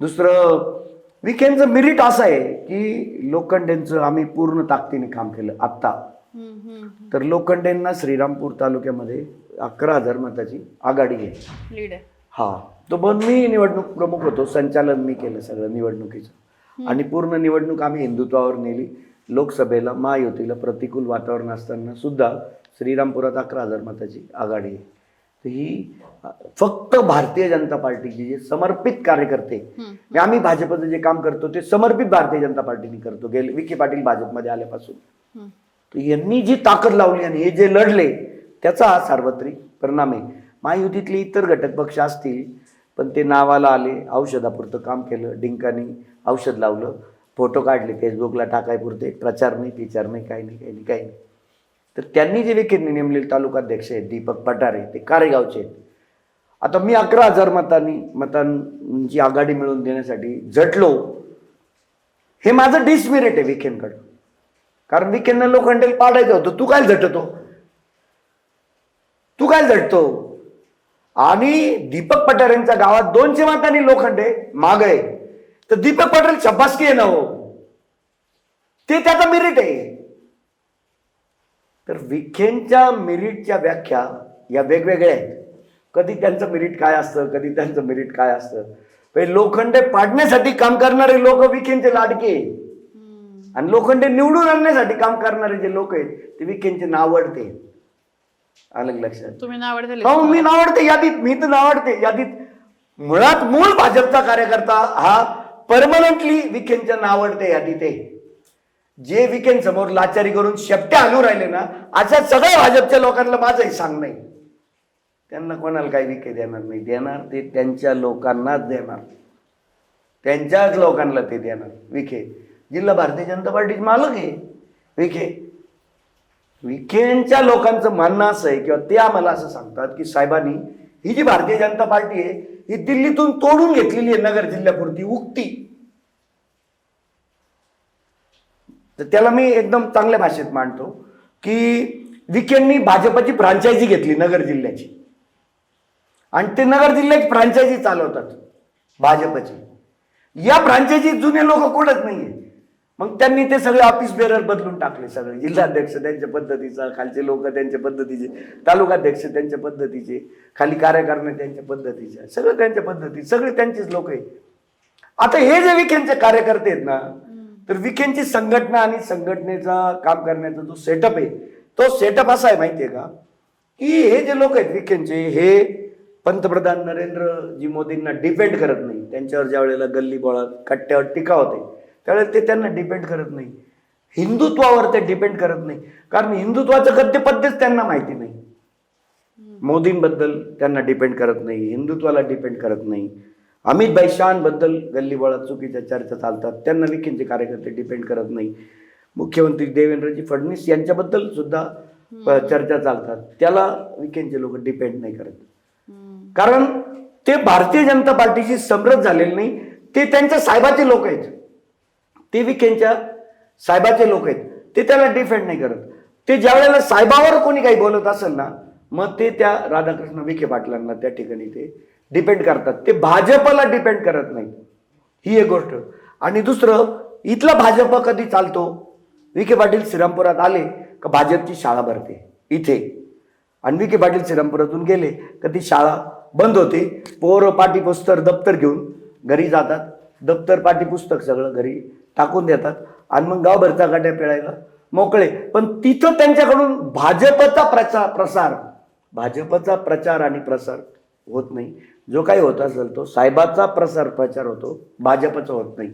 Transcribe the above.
दुसरं विकेंडचं मेरिट असं आहे की लोखंडेंचं आम्ही पूर्ण ताकदीने काम केलं आत्ता. तर लोखंडेंना श्रीरामपूर तालुक्यामध्ये अकरा हजार मताची आघाडी आहे हा तो पण मी निवडणूक प्रमुख होतो संचालन मी केलं सगळं निवडणुकीचं. आणि पूर्ण निवडणूक आम्ही हिंदुत्वावर नेली. लोकसभेला महायुतीला प्रतिकूल वातावरण असताना सुद्धा श्रीरामपुरात अकरा हजार मताची आघाडी आहे. तर ही फक्त भारतीय जनता पार्टीचे जे समर्पित कार्यकर्ते. म्हणजे आम्ही भाजपचं जे काम करतो ते समर्पित भारतीय जनता पार्टीने करतो गेले विखे पाटील भाजपमध्ये आल्यापासून. तर यांनी जी ताकद लावली आणि हे जे लढले त्याचा हा सार्वत्रिक परिणाम आहे महायुतीतले इतर घटक पक्ष असतील पण ते नावाला आले औषधापुरतं काम केलं डिंकानी औषध लावलं फोटो काढले फेसबुकला टाकायपुरते प्रचार नाही प्रचार नाही काही नाही काही नाही काही नाही तर त्यांनी जे विखेंनी नेमलेले तालुकाध्यक्ष आहेत दीपक पटारे ते कारेगावचे आहेत. आता मी अकरा हजार मतांनी मतांची आघाडी मिळवून देण्यासाठी झटलो. हे माझं डिसमेरिट आहे विखेंकडं. कारण विखेंना लोखंडेल पाडायचं होतं तू काय झटतो? तू काय झटतो? आणि दीपक पटेल गावात दोनशे मतांनी लोखंडे माग आहे तर दीपक पटेल शब्बासकी आहे ना हो? ते त्याचा मेरिट आहे. तर विखेंच्या मेरिटच्या व्याख्या या वेगवेगळ्या आहेत. कधी त्यांचं मेरिट काय असतं कधी त्यांचं मेरिट काय असतं. पहिले लोखंडे पाडण्यासाठी काम करणारे लोक विखेंचे लाडके. आणि लोखंडे निवडून आणण्यासाठी काम करणारे जे लोक आहेत ते विखेंचे नावडते. अलग लक्षात? तुम्ही नाव आवडते हो मी नावडते यादीत मी तर नावडते यादीत. मुळात मूळ भाजपचा कार्यकर्ता हा परमनंटली विखेंच्या नावडते यादीत आहे. जे विकेंड समोर लाचारी करून शेपट्या हलू राहिले ना अशा सगळ्या भाजपच्या लोकांना माझंही सांग नाही. त्यांना कोणाला काही विके देणार नाही. देणार ते त्यांच्या लोकांनाच देणार. त्यांच्याच लोकांना ते देणार. विखे. जिल्हा भारतीय जनता पार्टीचे मालक आहे. विखे. विखेंच्या लोकांचं म्हणणं असं आहे किंवा ते आम्हाला असं सांगतात की साहेबांनी ही जी भारतीय जनता पार्टी आहे ही दिल्लीतून तोडून घेतलेली आहे नगर जिल्ह्यापुरती उक्ती. तर त्याला मी एकदम चांगल्या भाषेत मांडतो की विकेंडनी भाजपची फ्रँचायझी घेतली नगर जिल्ह्याची. आणि ते नगर जिल्ह्याची फ्रँचायझी चालवतात भाजपची. या फ्रँचायझी जुने लोक कोणच नाहीये. मग त्यांनी ते सगळे ऑफिस बेरर बदलून टाकले सगळे. जिल्हाध्यक्ष त्यांच्या पद्धतीचा खालचे लोक त्यांच्या पद्धतीचे तालुकाध्यक्ष त्यांच्या पद्धतीचे खाली कार्यकारिणी त्यांच्या पद्धतीचे सगळं त्यांच्या पद्धती सगळे त्यांचेच लोक आहे आता हे जे विखेंचे कार्यकर्ते आहेत ना तर विखेंची संघटना आणि संघटनेचा काम करण्याचा जो सेटअप आहे तो सेटअप असा आहे माहितीये का? की हे जे लोक आहेत विखेंचे हे पंतप्रधान नरेंद्रजी मोदींना डिपेंड करत नाही. त्यांच्यावर ज्या वेळेला गल्ली बोळात कट्ट्यावर टीका होते त्यावेळेला ते त्यांना डिपेंड करत नाही. हिंदुत्वावर ते डिपेंड करत नाही. कारण हिंदुत्वाचं गद्यपद्यच त्यांना माहिती नाही. मोदींबद्दल त्यांना डिपेंड करत नाही. हिंदुत्वाला डिपेंड करत नाही. अमित भाई शानबद्दल गल्लीबोळात चुकीच्या चर्चा चालतात. त्यांना विखेंचे कार्यकर्ते डिपेंड करत नाही. मुख्यमंत्री देवेंद्रजी फडणवीस यांच्याबद्दल सुद्धा चर्चा चालतात. त्याला विखेंचे लोक डिपेंड नाही करत. कारण ते भारतीय जनता पार्टीशी समरस झालेले नाही. ते त्यांच्या साहेबाचे लोक आहेत. ते विखेंच्या साहेबाचे लोक आहेत. ते त्याला डिफेंड नाही करत. ते ज्या वेळेला साहेबावर कोणी काही बोलत असेल ना मग ते त्या राधाकृष्ण विखे पाटलांना त्या ठिकाणी ते डिपेंड करतात. ते भाजपला डिपेंड करत नाही ही एक गोष्ट. आणि दुसरं इथला भाजप कधी चालतो? विखे पाटील श्रीरामपुरात आले का भाजपची शाळा भरते? इथे. आणि विखे पाटील श्रीरामपुरातून गेले का ती शाळा बंद होते. पोरं पाठीपुस्तक दप्तर घेऊन घरी जातात. दप्तर पाठीपुस्तक सगळं घरी टाकून देतात. आणि मग गावभरचा गाड्या पिळायला मोकळे. पण तिथं त्यांच्याकडून भाजपचा प्रचार प्रसार. भाजपचा प्रचार आणि प्रसार. होत नाही. जो काही होत असेल तो साहेबाचा प्रसार प्रचार होतो भाजपचा होत नाही.